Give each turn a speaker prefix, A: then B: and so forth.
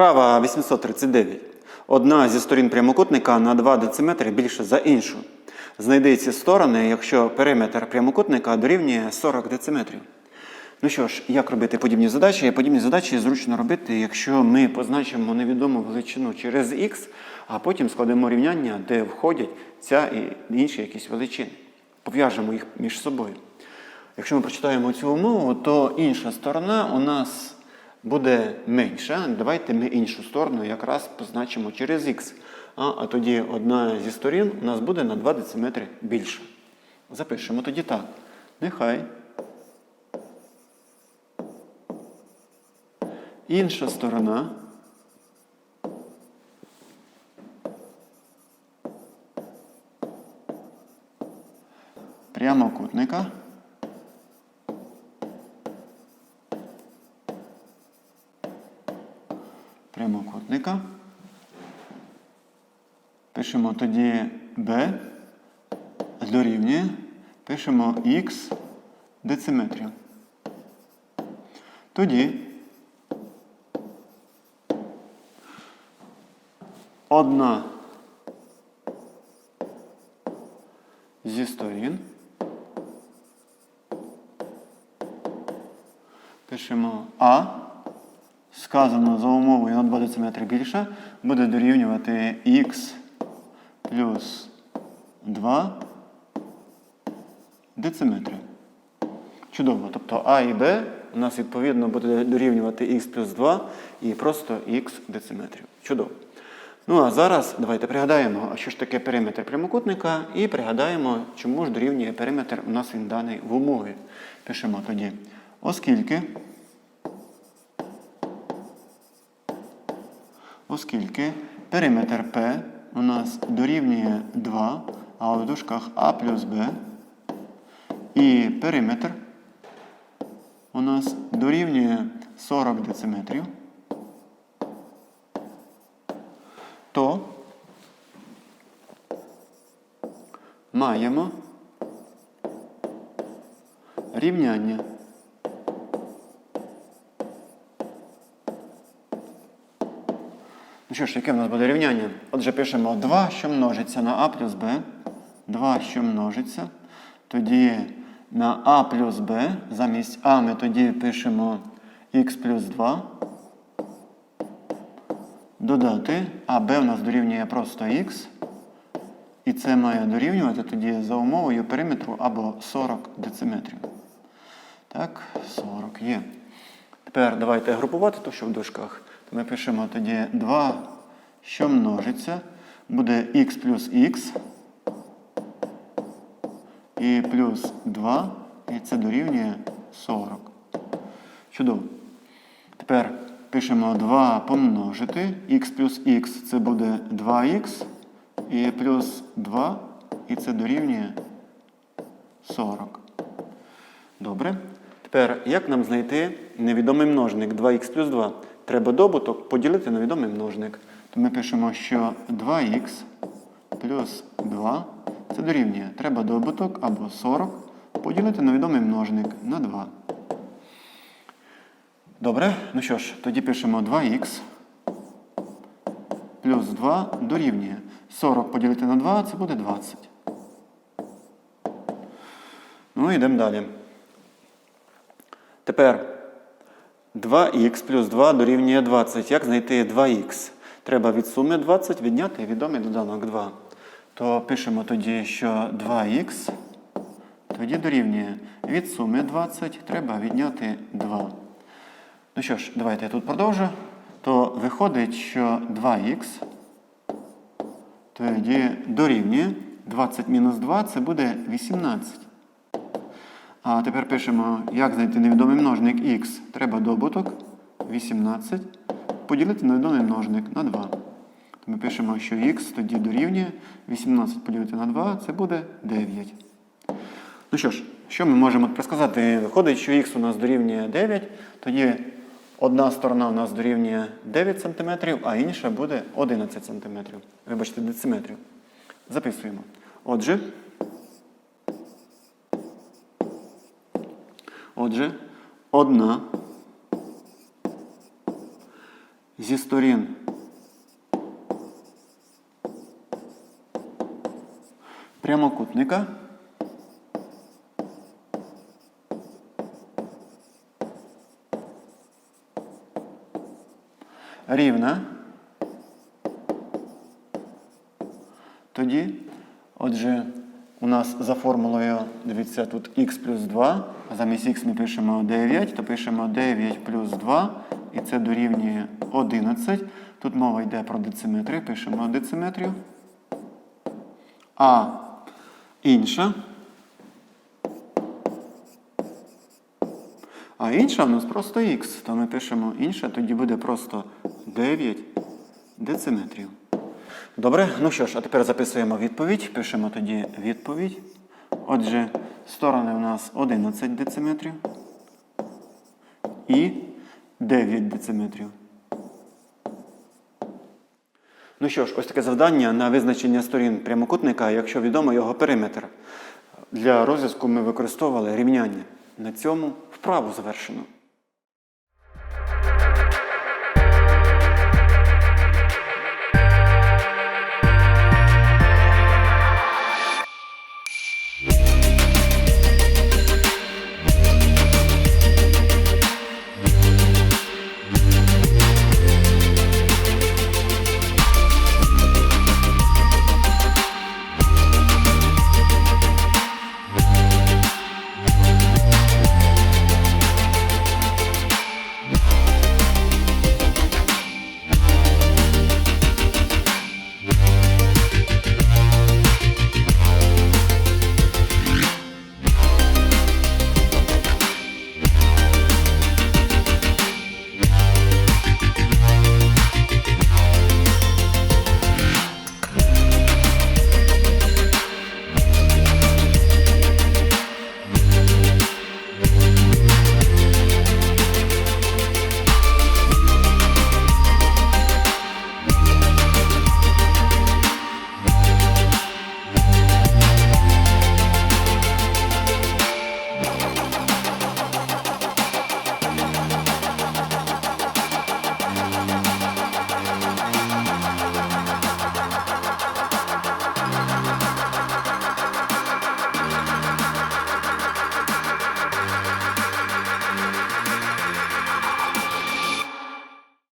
A: Вправа 839. Одна зі сторін прямокутника на 2 дециметри більше за іншу. Знайди ці сторони, якщо периметр прямокутника дорівнює 40 дециметрів. Ну що ж, як робити подібні задачі? Подібні задачі зручно робити, якщо ми позначимо невідому величину через х, а потім складемо рівняння, де входять ця і інші якісь величини. Пов'яжемо їх між собою. Якщо ми прочитаємо цю умову, то інша сторона у нас буде менша. Давайте ми іншу сторону якраз позначимо через х. А, а тоді одна зі сторін у нас буде на 2 дециметри більша. Запишемо тоді так. Нехай. Інша сторона прямокутника прямокутника. Пишемо тоді b дорівнює, пишемо х дециметрів. Тоді одна зі сторін. Пишемо А. Сказано за умовою на 2 дециметри більше, буде дорівнювати х плюс 2 дециметри. Чудово. Тобто А і Б у нас відповідно буде дорівнювати х плюс 2 і просто х дециметрів. Чудово. Ну а зараз давайте пригадаємо, а що ж таке периметр прямокутника, і пригадаємо, чому ж дорівнює периметр у нас він даний в умові. Пишемо тоді, оскільки, оскільки периметр P у нас дорівнює 2, а в дужках А плюс Б, і периметр у нас дорівнює 40 дециметрів, то маємо рівняння. Ну що ж, яке в нас буде рівняння? Отже, пишемо 2, що множиться на А плюс Б. 2, що множиться. Тоді на А плюс Б. Замість А ми тоді пишемо х плюс 2. Додати, а b у нас дорівнює просто х. І це має дорівнювати тоді за умовою периметру або 40 дециметрів. Так, 40 є. Тепер давайте групувати то, що в дужках. Ми пишемо тоді 2, що множиться, буде х плюс х. І плюс 2, і це дорівнює 40. Чудово. Тепер пишемо 2 помножити. х плюс х це буде 2х. І плюс 2, і це дорівнює 40. Добре. Тепер, як нам знайти невідомий множник 2х плюс 2? Треба добуток поділити на відомий множник. То ми пишемо, що 2х плюс 2 це дорівнює. Треба добуток або 40 поділити на відомий множник на 2. Добре, ну що ж, тоді пишемо 2х плюс 2 дорівнює. 40 поділити на 2 це буде 20. Ну, йдемо далі. Тепер 2х плюс 2 дорівнює 20. Як знайти 2х? Треба від суми 20 відняти відомий доданок 2. То пишемо тоді, що 2х тоді дорівнює від суми 20 треба відняти 2. Ну що ж, давайте я тут продовжу. То виходить, що 2х тоді дорівнює 20 мінус 2 це буде 18. А тепер пишемо, як знайти невідомий множник х. Треба добуток 18 поділити на відомий множник на 2. То ми пишемо, що х тоді дорівнює 18 поділити на 2 це буде 9. Ну що ж, що ми можемо тепер сказати? Виходить, що х у нас дорівнює 9, тоді одна сторона у нас дорівнює 9 см, а інша буде 11 см. Вибачте, дециметрів. Записуємо. Отже, отже, одна зі сторін прямокутника рівна. Тоді, отже, у нас за формулою, дивіться, тут х плюс 2, а замість х ми пишемо 9, то пишемо 9 плюс 2, і це дорівнює 11. Тут мова йде про дециметри, пишемо дециметрів. А інша. А інша в нас просто х, то ми пишемо інша, тоді буде просто 9 дециметрів. Добре, ну що ж, а тепер записуємо відповідь. Пишемо тоді відповідь. Отже, сторони у нас 11 дециметрів і 9 дециметрів. Ну що ж, ось таке завдання на визначення сторін прямокутника, якщо відомо його периметр. Для розв'язку ми використовували рівняння. На цьому вправу завершено.